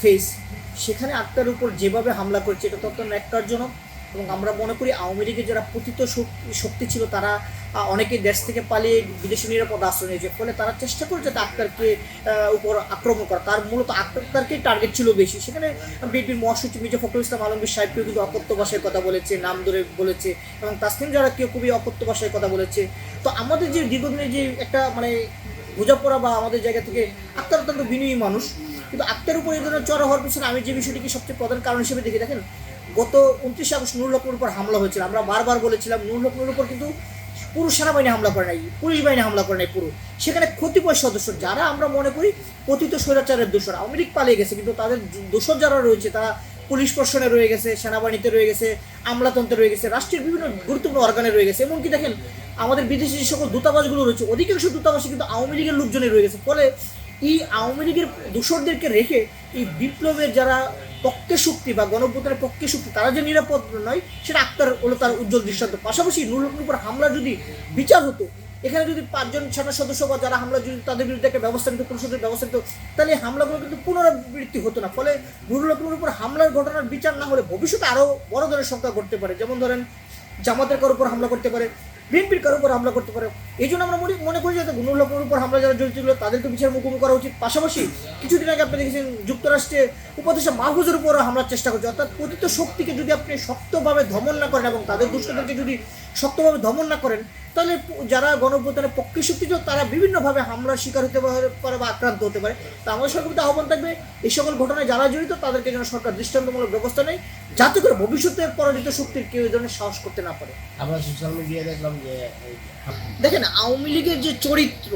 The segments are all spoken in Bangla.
ফেস সেখানে আক্তার উপর যেভাবে হামলা করছে এটা তো অত্যন্ত ন্যাক্কারজনক এবং আমরা মনে করি আওয়ামী লীগের যারা পতিত শক্তি ছিল তারা আহ, অনেকেই দেশ থেকে পালিয়ে বিদেশি নিরাপদ আশ্রয় নিয়েছে। ফলে তারা চেষ্টা করছে যাতে আক্তারকে উপর আক্রমণ করা। তার মূলত আক্তারকেই টার্গেট ছিল বেশি। সেখানে বিএনপির মহাসচিব মির্জা ফখরুল ইসলাম আলমগীর সাহেবকেও কিন্তু অকথ্য ভাষায় কথা বলেছে নাম ধরে বলেছে এবং তাসলিম যারা কেউ খুবই অকথ্য ভাষায় কথা বলেছে। তো আমাদের যে দীর্ঘদিনের যে একটা মানে বোঝাপড়া বা আমাদের জায়গা থেকে আক্তার অত্যন্ত বিনয়ী মানুষ। কিন্তু আক্তার উপর এই ধরনের চড়া হওয়ার পিছনে আমি যে বিষয়টিকে সবচেয়ে প্রধান কারণ হিসেবে দেখি, দেখেন, গত উনত্রিশে আগস্ট নুরুল হকের উপর হামলা হয়েছিল। আমরা বারবার বলেছিলাম নুরুল হকের উপর কিন্তু পুরুষ সেনাবাহিনী হামলা করে নাই, পুলিশ বাহিনী হামলা করে নাই পুরো। সেখানে ক্ষতিপয় সদস্য যারা আমরা মনে করি পতিত স্বৈরাচারের দোষর। আওয়ামী লীগ পালিয়ে গেছে, কিন্তু তাদের দোষর যারা রয়েছে, তারা পুলিশ প্রশাসনে রয়ে গেছে, সেনাবাহিনীতে রয়ে গেছে, আমলাতন্ত্রে রয়ে গেছে, রাষ্ট্রের বিভিন্ন গুরুত্বপূর্ণ অর্গানে রয়ে গেছে। এমনকি দেখেন, আমাদের বিদেশি যে সকল দূতাবাসগুলো রয়েছে, অধিকাংশ দূতাবাসে কিন্তু আওয়ামী লীগের লোকজনে রয়ে গেছে। ফলে এই আওয়ামী লীগের দোসরদেরকে রেখে এই বিপ্লবের যারা পক্ষে শক্তি বা গণভোটের পক্ষে শক্তি, তারা যে নিরাপদ নয়, সেটা আক্তার হলো তার উজ্জ্বল দৃষ্টান্ত। পাশাপাশি নুরুল হকের উপর হামলা যদি বিচার হতো, এখানে যদি পাঁচজন সেনা সদস্য বা যারা হামলা যদি তাদের বিরুদ্ধে একটা ব্যবস্থা নিত পুলিশের ব্যবস্থা নিত, তাহলে হামলাগুলো কিন্তু পুনরাবৃত্তি হতো না। ফলে নুরুল হকের উপর হামলার ঘটনার বিচার না হলে ভবিষ্যতে আরও বড় ধরনের সংখ্যা ঘটতে পারে। যেমন ধরেন জামাতের কারোর উপর হামলা করতে পারে, বিএনপির কারোর উপর হামলা করতে পারে। এই জন্য আমরা মনে মনে করি যাতে হকের উপর হামলা যারা জড়িত ছিল তাদেরকে বিচার মুখোমুখি করা উচিত। পাশাপাশি কিছুদিন আগে আপনি দেখেছেন যুক্তরাষ্ট্রে উপদেষ্টা মাহফুজের উপর হামলার চেষ্টা করছে। অর্থাৎ পতিত শক্তিকে যদি আপনি শক্তভাবে দমন না করেন এবং তাদের দুষ্টদেরকে যদি শক্তভাবে দমন না করেন তাহলে যারা গণভোটারের পক্ষে শক্তি ছিল তারা বিভিন্নভাবে হামলার শিকার হতে পারে- বা আক্রান্ত হতে পারে। তা আমাদের সরকার প্রতি আহ্বান থাকবে এই সকল ঘটনায় যারা জড়িত তাদেরকে যেন সরকার দৃষ্টান্তমূলক ব্যবস্থা নেয় যাতে করে ভবিষ্যতে পরাজিত শক্তির কেউ এই ধরনের সাহস করতে না পারে। আমরা সোশ্যাল মিডিয়ায় দেখলাম যে দেখেন আওয়ামী লীগের যে চরিত্র,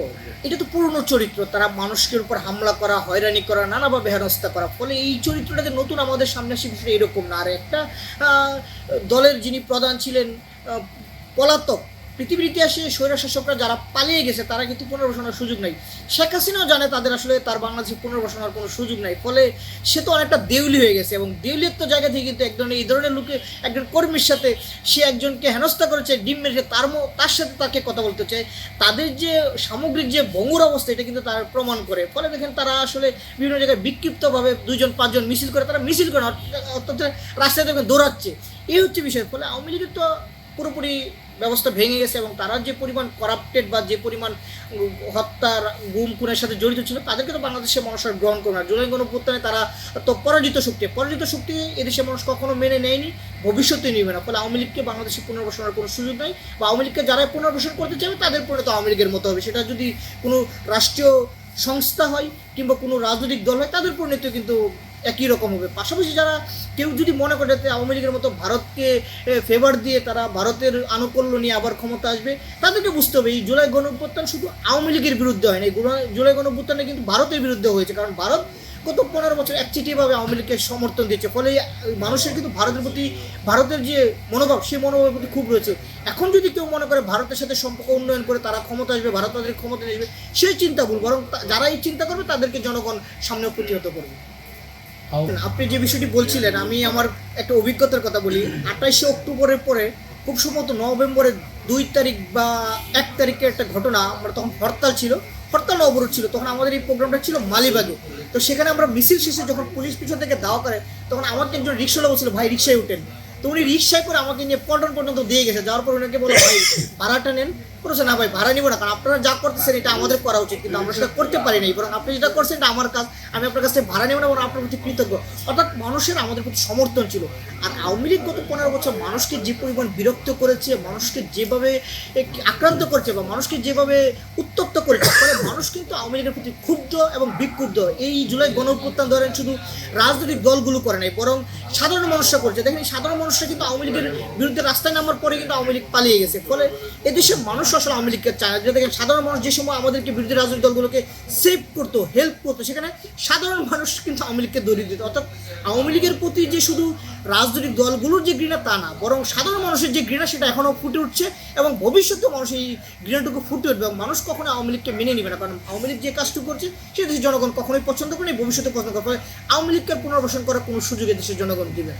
এটা তো পুরনো চরিত্র, তারা মানুষের উপর হামলা করা, হয়রানি করা, নানাভাবে হেনস্থা করা, ফলে এই চরিত্রটাতে নতুন আমাদের সামনে আসে বিষয়টা এরকম না। আর একটা দলের যিনি প্রধান ছিলেন পলাতক পৃথিবীর ইতিহাসে স্বৈরশাসকরা যারা পালিয়ে গেছে, তারা কিন্তু পুনর্বাসনের সুযোগ নাই। শেখ হাসিনাও জানে তাদের আসলে তার বাংলাদেশে পুনর্বাসনের কোনো সুযোগ নাই। ফলে সে তো অনেকটা দেউলি হয়ে গেছে এবং দেউলিত্ব জায়গা থেকে কিন্তু এক ধরনের এই ধরনের লোকে একজন কর্মীর সাথে সে একজনকে হেনস্থা করেছে, ডিম মেরেছে তার তার সাথে তাকে কথা বলতে চায়। তাদের যে সামগ্রিক যে ভঙ্গুর অবস্থা, এটা কিন্তু তার প্রমাণ করে। ফলে দেখেন তারা আসলে বিভিন্ন জায়গায় বিক্ষিপ্তভাবে দুজন, পাঁচজন মিছিল করে, তারা মিছিল করে অর্থাৎ রাস্তায় দেখবেন দৌড়াচ্ছে। এই হচ্ছে বিষয়। ফলে আওয়ামী লীগের তো পুরোপুরি ব্যবস্থা ভেঙে গেছে এবং তারা যে পরিমাণ করাপ্টেড বা যে পরিমাণ হত্যার গুম খুনের সাথে জড়িত ছিল, তাদেরকে তো বাংলাদেশের মানুষ আর গ্রহণ করে না। জুলাই গণপ্রত্যানে তারা তো পরাজিত শক্তি। পরাজিত শক্তি এদেশের মানুষ কখনো মেনে নেয়নি, ভবিষ্যতে নেবে না। ফলে আওয়ামী লীগকে বাংলাদেশে পুনর্বাসনের কোনো সুযোগ নেই বা আওয়ামী লীগকে যারা পুনর্বাসন করতে চাইবে, তাদের পরে তো আওয়ামী লীগের মতো হবে। সেটা যদি কোনো রাষ্ট্রীয় সংস্থা হয় কিংবা কোনো রাজনৈতিক দল হয়, তাদের পরিণতি কিন্তু একই রকম হবে। পাশাপাশি যারা কেউ যদি মনে করে যে আওয়ামী লীগের মতো ভারতকে ফেভার দিয়ে তারা ভারতের আনুকূল্য নিয়ে আবার ক্ষমতা আসবে তাদেরকে বুঝতে হবে, এই জুলাই গণঅভ্যুত্থান শুধু আওয়ামী লীগের বিরুদ্ধে হয় না জুলাই গণঅভ্যুত্থানে কিন্তু ভারতের বিরুদ্ধে হয়েছে, কারণ ভারত গত পনেরো বছর একচিটিয়াভাবে আওয়ামী লীগকে সমর্থন দিয়েছে, ফলে মানুষের কিন্তু ভারতের প্রতি, ভারতের যে মনোভাব, সেই মনোভাবের প্রতি খুব রয়েছে। এখন যদি কেউ মনে করে ভারতের সাথে সম্পর্ক উন্নয়ন করে তারা ক্ষমতা আসবে, ভারত তাদের ক্ষমতা আসবে, সেই চিন্তা ভুল, বরং যারা এই চিন্তা করবে তাদেরকে জনগণ সামনে প্রতিহত করবে। আপনি যে বিষয়টি বলছিলেন আমি আমার একটা অভিজ্ঞতার কথা বলি। আঠাশে অক্টোবরের পরে খুব সম্ভবত নভেম্বরের দুই তারিখ বা এক তারিখের একটা ঘটনা আমরা তখন হরতাল ছিল। হরতাল অবরোধ ছিল তখন আমাদের এই প্রোগ্রামটা ছিল মালিবাগে। তো সেখানে আমরা মিছিল শেষে যখন পুলিশ পিছন থেকে দাওয়া করে তখন আমাকে একজন রিক্সাওয়ালা বলছিল ভাই রিক্সায় উঠেন। তো উনি রিক্সায় করে আমাকে নিয়ে পল্টন পর্যন্ত দিয়ে গেছে। যাওয়ার পর উনাকে বলে ভাই ভাড়াটা নেন। বলেছে না ভাই, ভাড়া নিবো না, কারণ আপনারা যা করতেছেন এটা আমাদের করা উচিত, কিন্তু আমরা সেটা করতে পারি নাই। বরং আপনি যেটা করছেন এটা আমার কাজ, আমি আপনার কাছ থেকে ভাড়া নেব না, বরং আপনার প্রতি কৃতজ্ঞ। অর্থাৎ মানুষের আমাদের প্রতি সমর্থন ছিল। আর আওয়ামী লীগ গত পনেরো বছর মানুষকে যে পরিমাণ বিরক্ত করেছে, মানুষকে যেভাবে আক্রান্ত করেছে বা মানুষকে যেভাবে উত্তপ্ত করেছে ফলে মানুষ কিন্তু আওয়ামী লীগের প্রতি ক্ষুব্ধ এবং বিক্ষুব্ধ। এই জুলাই গণ অভ্যুত্থান ধরেন শুধু রাজনৈতিক দলগুলো করে নাই, বরং সাধারণ মানুষরা করছে। দেখেন সাধারণ মানুষরা কিন্তু আওয়ামী লীগের বিরুদ্ধে রাস্তায় নামার পরে কিন্তু আওয়ামী লীগ পালিয়ে গেছে। ফলে এদেশের মানুষ আসলে আওয়ামী লীগকে চায় না। যে দেখেন, সাধারণ মানুষ যে সময় আমাদেরকে বিরোধী রাজনৈতিক দলগুলোকে সেভ করতো হেল্প করতো, সেখানে সাধারণ মানুষ কিন্তু আওয়ামী লীগকে দৌড়িয়ে দিত। অর্থাৎ আওয়ামী লীগের প্রতি যে শুধু রাজনৈতিক দলগুলোর যে ঘৃণা, তা না, বরং সাধারণ মানুষের যে ঘৃণা, সেটা এখনও ফুটে উঠছে এবং ভবিষ্যতেও মানুষ এই ঘৃণাটুকু ফুটে উঠবে এবং মানুষ কখনো আওয়ামী লীগকে মেনে নেবে না। কারণ আওয়ামী লীগ যে কাজটুকু করছে সেটা দেশের জনগণ কখনোই পছন্দ করে ভবিষ্যতে পছন্দ করে আওয়ামী লীগকে পুনর্বাসন করার কোনো সুযোগ দেশের জনগণ দিবে।